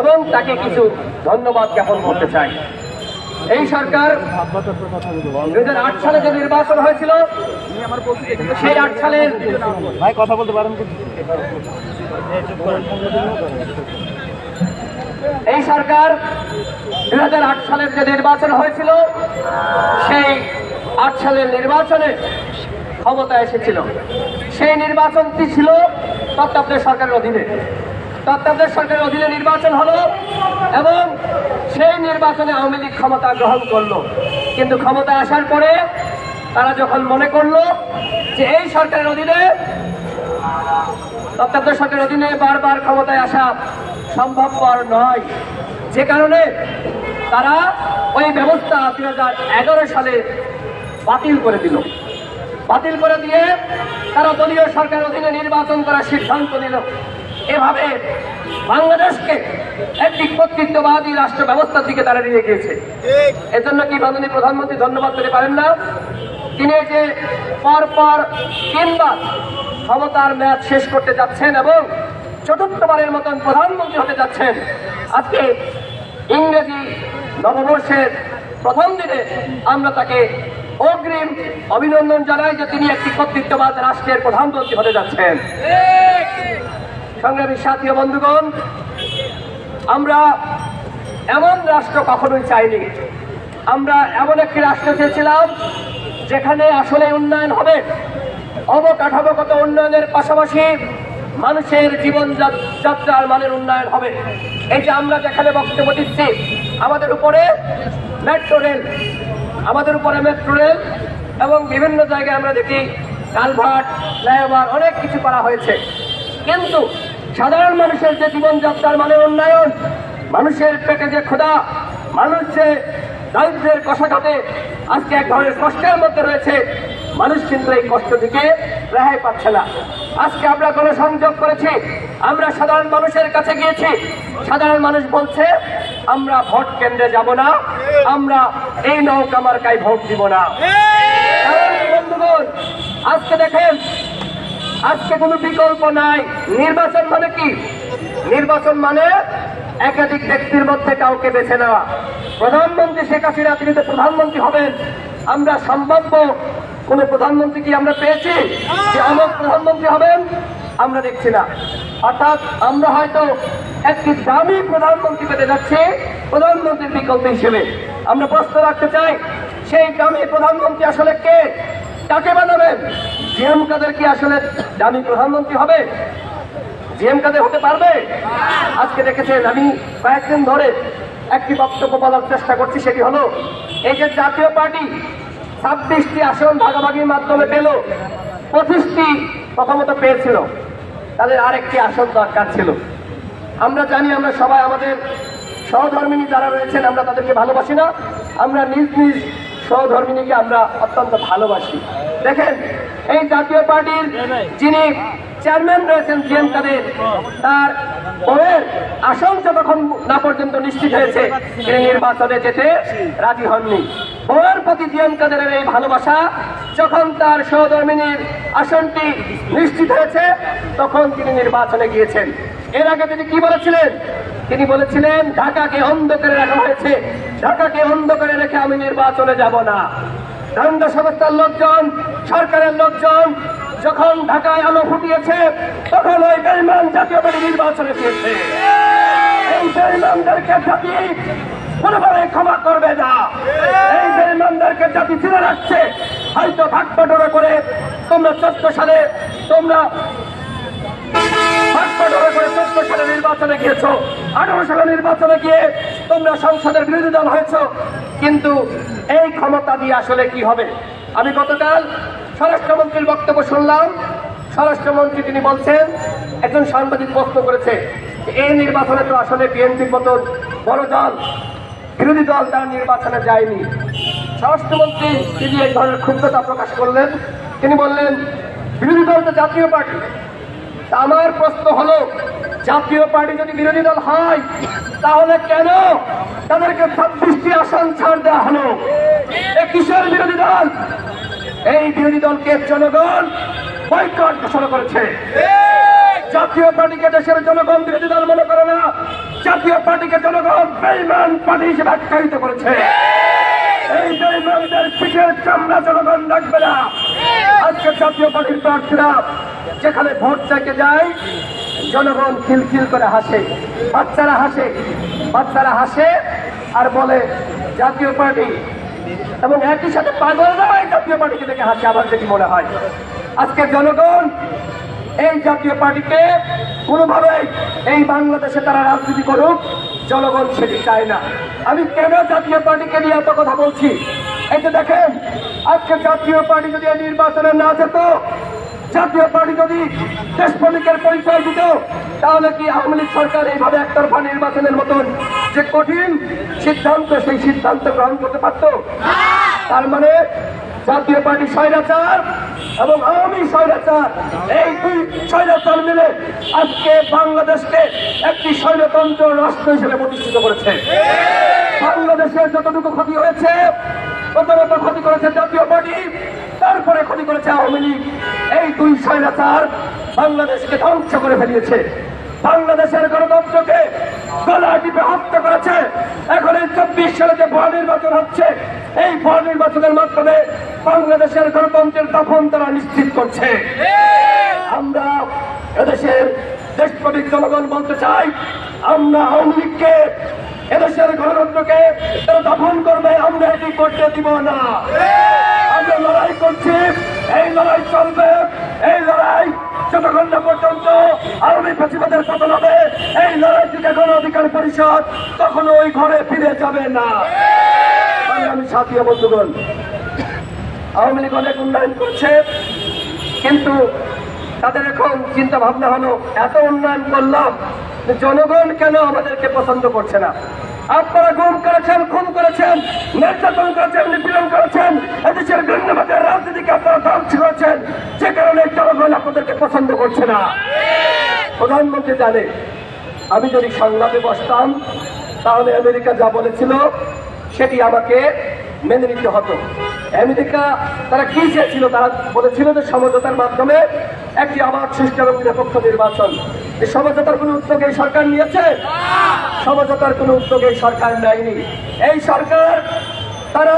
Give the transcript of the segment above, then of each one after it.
এবং তাকে কিছু ধন্যবাদ জ্ঞাপন করতে চাই। এই সরকার দুই আট সালে যে নির্বাচন হয়েছিল সেই আট সালের ভাই কথা বলতে পারেন এই সরকার দুই হাজার আট সালের যে নির্বাচন হয়েছিল সেই আট সালের নির্বাচনে ক্ষমতা এসেছিল। সেই নির্বাচনটি ছিল তত্ত্বাবধায়ক সরকারের অধীনে। তত্ত্বাবধায়ক সরকারের অধীনে নির্বাচন হলো এবং সেই নির্বাচনে আওয়ামী লীগ ক্ষমতা গ্রহণ করল। কিন্তু ক্ষমতা আসার পরে তারা যখন মনে করল যে এই সরকারের অধীনে তত্ত্বাবধায়ক সরকারের অধীনে বারবার ক্ষমতায় আসা সম্ভবপর নয়। যে কারণে তারা ওই ব্যবস্থা দুই হাজার এগারো সালে বাতিল করে দিল। বাতিল করে দিয়ে তারা দলীয় সরকারের অধীনে নির্বাচন করার সিদ্ধান্ত নিল। এভাবে বাংলাদেশকে একটি কর্তৃত্ববাদী রাষ্ট্র ব্যবস্থার দিকে তারা নিয়ে গিয়েছে। এজন্য কি মাননীয় প্রধানমন্ত্রী ধন্যবাদ দিতে পারেন না? তিনি যে পর পর তিনবার ক্ষমতার মেয়াদ শেষ করতে যাচ্ছেন এবং চতুর্থবারের মতন প্রধানমন্ত্রী হতে যাচ্ছেন, আজকে ইংরেজি নববর্ষের প্রথম দিনে আমরা তাকে অগ্রিম অভিনন্দন জানাই যে তিনি একটি কর্তৃত্ববাদ রাষ্ট্রের প্রধানমন্ত্রী হতে যাচ্ছেন। সংগ্রামী সাথী বন্ধুগণ, আমরা এমন রাষ্ট্র কখনোই চাইনি। আমরা এমন একটি রাষ্ট্র চেয়েছিলাম, যেখানে আসলে উন্নয়ন হবে। অবকাঠামোগত উন্নয়নের পাশাপাশি মানুষের জীবন যাত্রার মানের উন্নয়ন হবে। এই যে আমরা যেখানে বক্তব্য দিচ্ছি, আমাদের উপরে মেট্রো রেল আমাদের উপরে মেট্রো রেল এবং বিভিন্ন জায়গায় আমরা দেখি, কালভার্ট, ফ্লাইওভার, অনেক কিছু করা হয়েছে। কিন্তু সাধারণ মানুষের যে জীবনযাত্রার মানে উন্নয়ন, মানুষের পেটে যে ক্ষুধা, মানুষ যে দারিদ্রের কষাঘাতে আজকে এক ধরনের কষ্টের মধ্যে রয়েছে, মানুষ কিন্তু এই কষ্ট থেকে রেহাই পাচ্ছে না। আজকে আমরা গণসংযোগ করেছি, আমরা সাধারণ মানুষের কাছে গিয়েছি, সাধারণ মানুষ বলছে, আমরা ভোট কেন্দ্রে যাব না, আমরা এই নৌকা মার্কায় ভোট দিব না। বন্ধুগণ, আজকে দেখেন আজকে কোনো বিকল্প নাই। নির্বাচন মানে কি? নির্বাচন মানে একাধিক ব্যক্তির মধ্যে কাউকে বেছে নেওয়া। প্রধানমন্ত্রী শেখ হাসিনা, তিনি তো প্রধানমন্ত্রী হবেন। আমরা সম্ভাব্য কোন প্রধানমন্ত্রী কি আমরা পেয়েছি? যে আমার প্রধানমন্ত্রী হবেন, আমরা দেখছি না। অর্থাৎ আমরা হয়তো একটি দামি প্রধানমন্ত্রী পেতে যাচ্ছি প্রধানমন্ত্রীর বিকল্প হিসেবে। আমরা প্রশ্ন রাখতে চাই, সেই দামি প্রধানমন্ত্রী আসলে কে? কাকে বানাবেন জিএম কাদের কি আসলে দামি প্রধানমন্ত্রী হবে? জিএম কাদের হতে পারবে? আজকে দেখেছেন আমি কয়েকদিন ধরে একটি বক্তব্য বলার চেষ্টা করছি, সেটি হলো, এই যে জাতীয় পার্টি ছাব্বিশটি আসন ভাগাভাগির মাধ্যমে পেল, পঁচিশটি প্রথমত পেয়েছিল। তাদের আরেকটি আসন দরকার ছিল। আমরা জানি আমরা সবাই আমাদের সহধর্মিনী যারা রয়েছেন, আমরা তাদেরকে ভালোবাসি না। আমরা নিজ নিজ সহধর্মিনীকে আমরা অত্যন্ত ভালোবাসি। দেখেন এই জাতীয় পার্টির যিনি চেয়ারম্যান রয়েছেন জিএম কাদের তার বউয়ের আসন যতক্ষণ না পর্যন্ত নিশ্চিত হয়েছে। তিনি নির্বাচনে যেতে রাজি হননি। বউয়ের প্রতি জিএম কাদেরের এই ভালোবাসা যখন তার সহধর্মিনীর আসনটি নিশ্চিত হয়েছে তখন তিনি নির্বাচনে গিয়েছেন। এর আগে তিনি কি বলেছিলেন? তিনি বলেছিলেন ঢাকাকে অন্ধ করে রাখা হয়েছে। ঢাকাকে অন্ধ করে রেখে আমি নির্বাচনে যাব না। কেন্দ্র সংস্থার লোকজন, সরকারের লোকজন যখন ঢাকায় আলো ফুটিয়েছে, তখন ওই বেইমান জাতীয় পার্টি নির্বাচনে দিয়েছে এই বেইমানদেরকে জাতি কোনোভাবে ক্ষমা করবে না। এই বেইমানদেরকে জাতি চিনে রাখছে হয়তো ভাগ বটরা করে তোমরা চোদ্দ সালে, তোমরা নির্বাচনে গিয়েছো, আঠারো সালে নির্বাচনে গিয়ে তোমরা সংসদের বিরোধী দল হয়েছ। কিন্তু এই ক্ষমতা দিয়ে আসলে কি হবে? আমি গতকাল স্বরাষ্ট্রমন্ত্রীর বক্তব্য শুনলাম। স্বরাষ্ট্রমন্ত্রী তিনি বলছেন, একজন সাংবাদিক প্রশ্ন করেছে এই নির্বাচনে তো আসলে বিএনপির মতো বড় দল, বিরোধী দল তারা নির্বাচনে যায়নি। স্বরাষ্ট্রমন্ত্রী তিনি এক ধরনের ক্ষুব্ধতা প্রকাশ করলেন। তিনি বললেন, বিরোধী দল তো জাতীয় পার্টি। আমার প্রশ্ন হলো জাতীয় পার্টি যদি বিরোধী দল হয়, তাহলে কেন তাদেরকে ছাব্বিশটি আসন ছাড় দেওয়া হলো? কিসের বিরোধী দল? এই বিরোধী দলকে জনগণ বয়কট ঘোষণা করেছে। জাতীয় পার্টিকে দেশের জনগণ বিরোধী দল মনে করে না, জাতীয় পার্টিকে জনগণ বেইমান পার্টি হিসেবে আখ্যায়িত করেছে। এই বেইমানদের পিঠের চামড়া জনগণ রাখবে না। আজকে জাতীয় পার্টির প্রার্থীরা যেখানে ভোট চাইতে যায় জনগণ খিলখিল করে হাসে, বাচ্চারা হাসে বাচ্চারা হাসে আর বলে, জাতীয় পার্টি। এবং একই সাথে পাগলরাও এই জাতীয় পার্টিকে দেখে হাসে, আমার যেটি মনে হয়। আজকে জনগণ এই জাতীয় পার্টিকে কোনোভাবেই এই বাংলাদেশে তারা রাজনীতি করুক, জনগণ সেটি চায় না। আমি কেন জাতীয় পার্টিকে নিয়ে এত কথা বলছি? এই যে দেখেন, আজকে জাতীয় পার্টি যদি নির্বাচনে না যেত জাতীয় পার্টি যদি দেশপ্রেমিকের পরিচয় দিত, তাহলে কি আওয়ামী লীগ সরকার এইভাবে একতরফা নির্বাচনের মতন যে কঠিন সিদ্ধান্ত, সেই সিদ্ধান্ত গ্রহণ করতে পারত? তার মানে জাতীয় পার্টি স্বৈরাচার এবং আওয়ামী স্বৈরাচার, এই দুই স্বৈরাচার মিলে আজকে বাংলাদেশকে একটি স্বৈরতন্ত্র রাষ্ট্র হিসেবে প্রতিষ্ঠিত করেছে। বাংলাদেশের যতটুকু ক্ষতি হয়েছে প্রথমত ক্ষতি করেছে জাতীয় পার্টি, তারপরে ক্ষতি করেছে আওয়ামী লীগ। এই দুই স্বৈরাচার বাংলাদেশকে ধ্বংস করে ফেলিয়েছে। বাংলাদেশের গণতন্ত্রকে গলা টিপে হত্যা করেছে। এখন এই চব্বিশ সালে যে ভয় নির্বাচন হচ্ছে, এই ভয় নির্বাচনের মাধ্যমে বাংলাদেশের গণতন্ত্রের দাফন তারা নিশ্চিত করছে। আমরা এদেশের দেশপ্রমিক জনগণ বলতে চাই, আমরা আওয়ামী লীগকে এদেশের গণতন্ত্রকে তারা দফন করবে, আমরা এটি করতে দিব না। আমরা লড়াই করছি, এই লড়াই চলবে, এই লড়াই পর্যন্ত প্রতিবাদের হবে। এই লড়াই থেকে গণ অধিকার পরিষদ কখনো ওই ঘরে ফিরে যাবে না। আমি সাথী বন্ধুগণ, আওয়ামী লীগ অনেক উন্নয়ন করছে, কিন্তু তাদের এখন চিন্তা ভাবনা হলো, এত উন্নয়ন করলাম জনগণ কেন আমাদেরকে পছন্দ করছে না? আপনারা গুম করেছেন, খুন করেছেন, নির্যাতন করেছেন, নিপীড়ন করেছেন, এদেশের ভিন্নভাবে রাজনীতিকে আপনারা ধ্বংস করেছেন, যে কারণে জনগণ আপনাদেরকে পছন্দ করছে না। প্রধানমন্ত্রী জানে, আমি যদি সংলাপে বসতাম, তাহলে আমেরিকা যা বলেছিল, সেটি আমাকে মেনে নিতে হতো। আমেরিকা তারা কি চেয়েছিল? তারা বলেছিল যে সমঝোতার মাধ্যমে একটি আবাদ, সুষ্ঠু এবং নিরপেক্ষ নির্বাচন এই সমঝোতার কোনো উদ্যোগ এই সরকার নিয়েছে? সমঝোতার কোনো উদ্যোগ এই সরকার নেয়নি। এই সরকার তারা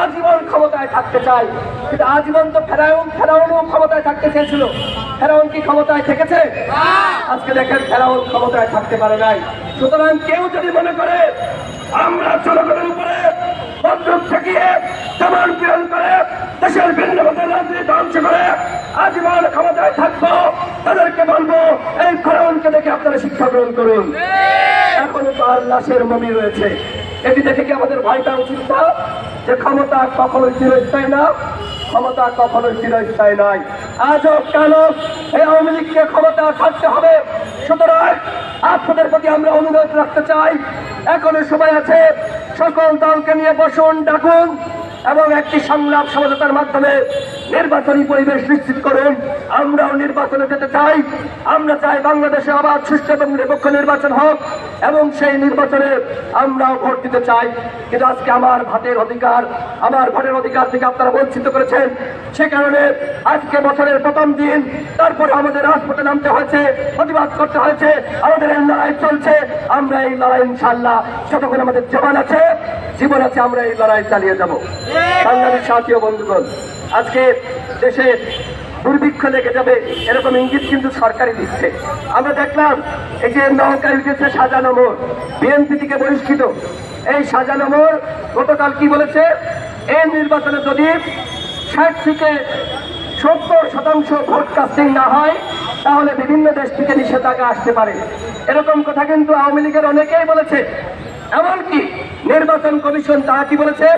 আজীবন ক্ষমতায় থাকতে চায়। কিন্তু আজীবন তো ফেরাউন, ফেরাউনও ক্ষমতায় থাকতে চেয়েছিল। ফেরাউন কি ক্ষমতায় থেকেছে? আজকে দেখেন ফেরাউন ক্ষমতায় থাকতে পারে নাই। সুতরাং কেউ যদি মনে করে আমরা জনগণের উপরে বন্দুক ঠেকিয়ে সমান পীড়ন করে দেশের ভিন্ন মতের রাজনীতি ধ্বংস করে আজীবন ক্ষমতায় থাকব তাদেরকে বলব এই ফেরাউনকে দেখে আপনারা শিক্ষা গ্রহণ করুন। এখনও তার লাশের মমি রয়েছে। এটি দেখে কি আমাদের ভয়টা উচিত না? যে ক্ষমতা কখনোই চিরস্থায়ী না? ক্ষমতা কখনোই চিরস্থায়ী নয়। আজও কেন এই আওয়ামী লীগকে ক্ষমতা থাকতে হবে। সুতরাং আপনাদের প্রতি আমরা অনুরোধ রাখতে চাই এখনও সময় আছে সকল দলকে নিয়ে বসুন ডাকুন। এবং একটি সংলাপ সমঝোতার মাধ্যমে নির্বাচনী পরিবেশ নিশ্চিত করুন। আমরাও নির্বাচনে যেতে চাই। আমরা চাই বাংলাদেশে আবার সুষ্ঠু এবং নিরপেক্ষ নির্বাচন হোক। এবং সেই নির্বাচনে আমরাও ভোট দিতে চাই। কিন্তু আজকে আমার ভাতের অধিকার, আমার ভোটের অধিকার থেকে আপনারা বঞ্চিত করেছেন। সে কারণে আজকে বছরের প্রথম দিন, তারপরে আমাদের রাজপথে নামতে হয়েছে, প্রতিবাদ করতে হয়েছে, আমাদের এই লড়াই চলছে। আমরা এই লড়াই ইনশাল্লাহ যতক্ষণ আমাদের জীবন আছে জীবন আছে, আমরা এই লড়াই চালিয়ে যাব। বাংলাদেশ সাথী ও বন্ধুগণ আজকে দেশে দুর্ভিক্ষ লেগে যাবে, এরকম ইঙ্গিত কিন্তু সরকারই দিচ্ছে। আমরা দেখলাম, এই যে নৌকায় উঠেছে সাজানো মোড়, বিএনপি থেকে বহিষ্কৃত। এই সাজানো মোড় গতকাল কি বলেছে? এই নির্বাচনে যদি ষাট থেকে সত্তর শতাংশ ভোট কাস্টিং না হয়, তাহলে বিভিন্ন দেশ থেকে নিষেধাজ্ঞা আসতে পারে। এরকম কথা কিন্তু আওয়ামী লীগের অনেকেই বলেছে। এমনকি নির্বাচন কমিশন তারা কি বলেছে?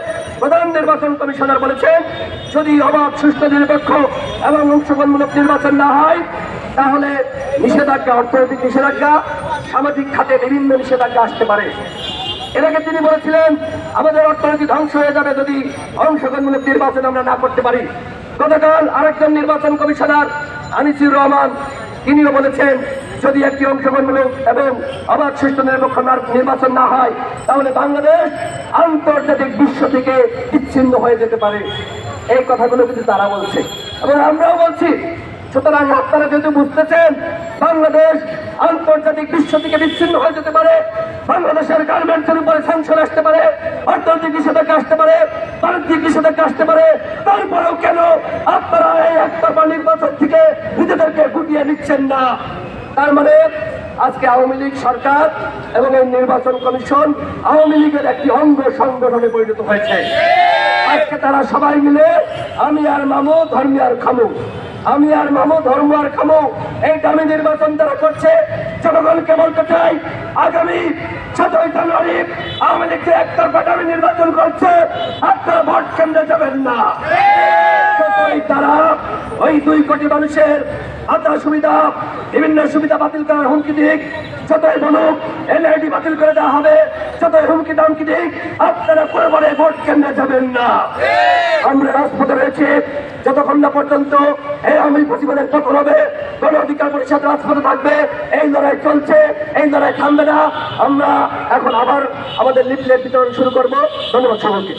প্রধান নির্বাচন কমিশনার বলেছেন, যদি অবাধ সুস্থ নিরপেক্ষ এবং অংশগ্রহণমূলক নির্বাচন না হয়, তাহলে নিষেধাজ্ঞা, অর্থনৈতিক নিষেধাজ্ঞা, সামাজিক খাতে বিভিন্ন নিষেধাজ্ঞা আসতে পারে। এর আগে তিনি বলেছিলেন, আমাদের অর্থনীতি ধ্বংস হয়ে যাবে যদি অংশগ্রহণমূলক নির্বাচন আমরা না করতে পারি। গতকাল আরেকজন নির্বাচন কমিশনার, আনিসুর রহমান তিনিও বলেছেন, যদি একটি অংশগ্রহণমূলক এবং অবাধ সুষ্ঠু নিরপেক্ষ নির্বাচন না হয়, তাহলে বাংলাদেশ আন্তর্জাতিক বিশ্ব থেকে বিচ্ছিন্ন হয়ে যেতে পারে। এই কথাগুলো কিন্তু তারা বলছে। এবং আমরাও বলছি, সুতরাং আপনারা যেহেতু বুঝতেছেন, বাংলাদেশ আন্তর্জাতিক বিশ্ব থেকে বিচ্ছিন্ন হয়ে যেতে পারে, বাংলাদেশের গার্মেন্টসের উপরে স্যাংশন আসতে পারে অর্থনৈতিক নিষেধাজ্ঞা আসতে পারে বাণিজ্যিক নিষেধাজ্ঞা আসতে পারে তারপরেও কেন আপনারা এই একতরফা নির্বাচন থেকে নিজেদেরকে গুটিয়ে না। তার মানে আজকে আওয়ামী লীগ সরকার এবং এই নির্বাচন কমিশন আওয়ামী লীগের একটি অঙ্গ সংগঠনে পরিণত হয়েছে। আজকে তারা সবাই মিলে আমি আর মামু, ধর্মী আর খামু। আমি আর মামু ধর্ম আর খামু, এই দামি নির্বাচন তারা করছে। জনগণকে বলতে চাই আগামী সতেরোই জানুয়ারি আওয়ামী লীগ যে একতরফা দামি নির্বাচন করছে, আপনারা ভোট কেন্দ্রে যাবেন না। তারা ওই দুই কোটি মানুষের আত্মা সুবিধা, বিভিন্ন সুবিধা বাতিল করার হুমকি দিক, যতই বলুক এনআইডি বাতিল করে দেওয়া হবে, যতই হুমকি দামকি দিক, আপনারা পরিবারে ভোট কেন্দ্রে যাবেন না। আমরা রাজপথে রয়েছে যতক্ষণ না পর্যন্ত এই আওয়ামী প্রতিবাদের পতন হবে, গণ অধিকার পরিষদ রাজপথে থাকবে, এই লড়াই চলছে, এই লড়াই থামবে না। আমরা এখন আবার আমাদের লিফলেট বিতরণ শুরু করব। ধন্যবাদ সকলকে।